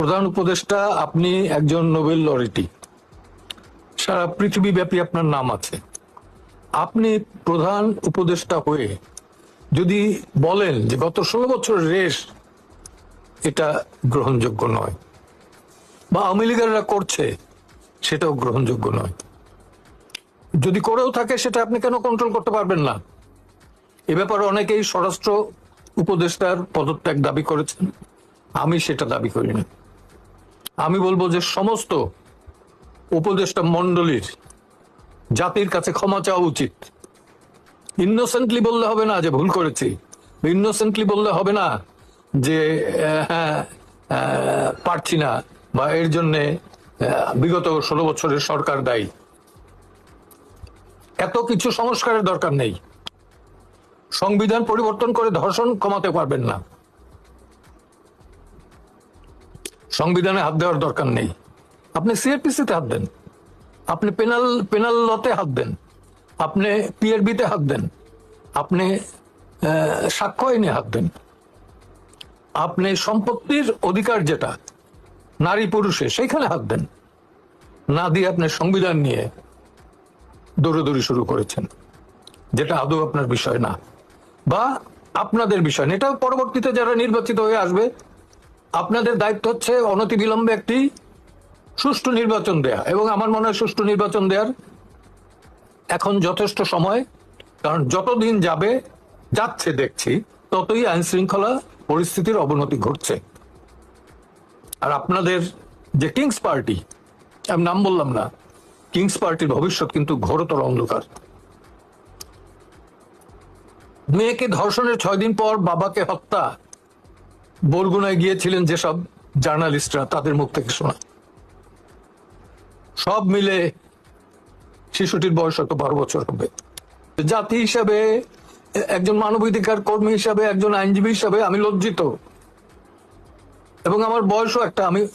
প্রধান উপদেষ্টা, আপনি একজন নোবেল লরিটি। সারা পৃথিবীব্যাপী আপনার নাম আছে। আপনি প্রধান উপদেষ্টা হয়ে যদি বলেন যে গত ষোলো বছর রেস এটা গ্রহণযোগ্য নয়, বা আওয়ামী লীগেরা করছে সেটাও গ্রহণযোগ্য নয়। যদি করেও থাকে সেটা আপনি কেন কন্ট্রোল করতে পারবেন না? এ ব্যাপারে অনেকেই স্বরাষ্ট্র উপদেষ্টার পদত্যাগ দাবি করেছেন। আমি সেটা দাবি করি না আমি বলব যে সমস্ত উপদেষ্টা মন্ডলীর জাতির কাছে ক্ষমা চাওয়া উচিত। ইনোসেন্টলি বললে হবে না যে ভুল করেছি। ইনোসেন্টলি বললে হবে না যে হ্যাঁ পারছি না বা এর জন্য বিগত ষোলো বছরের সরকার দায়ী। এত কিছু সংস্কারের দরকার নেই। সংবিধান পরিবর্তন করে ধর্ষণ কমাতে পারবেন না। সংবিধানে হাত দেওয়ার দরকার নেই। আপনি সিআরপিসিতে হাত দেন। আপনি পেনাল পেনাল লতে হাত দেন। আপনি পিআরবিতে হাত দেন। আপনি সাক্ষ্য আইনে হাত দেন। আপনি সম্পত্তির অধিকার যেটা, নারী পুরুষে সেইখানে হাত দেন। না দিয়ে আপনি সংবিধান নিয়ে দৌড়দৌড়ি শুরু করেছেন, যেটা আদৌ আপনার বিষয় না। বা আপনাদের বিষয় না। এটা পরবর্তীতে যারা নির্বাচিত হয়ে আসবে আপনাদের দায়িত্ব হচ্ছে অনতিবিলম্বে একটি সুষ্ঠু নির্বাচন দেয়া এবং আমার মনে হয় সুষ্ঠু নির্বাচন দেওয়ার এখন যথেষ্ট সময়, কারণ যতদিন যাবে, যাচ্ছে দেখছি, ততই আইন শৃঙ্খলা পরিস্থিতির অবনতি ঘটছে। আর আপনাদের যে কিংস পার্টি, আমি নাম বললাম না, কিংস পার্টির ভবিষ্যৎ কিন্তু ঘোরতর অন্ধকার। মেয়েকে ধর্ষণের ছয় দিন পর বাবাকে হত্যা বরগুনায় গিয়েছিলেন যেসব জার্নালিস্টরা, তাদের মুখ থেকে শোনা। সব মিলে শিশুটির বয়স হয়তো বারো বছর হবে। জাতি হিসাবে, একজন মানবাধিকার কর্মী হিসাবে, একজন আইনজীবী হিসাবে আমি লজ্জিত। এবং আমার বয়সও একটা, আমি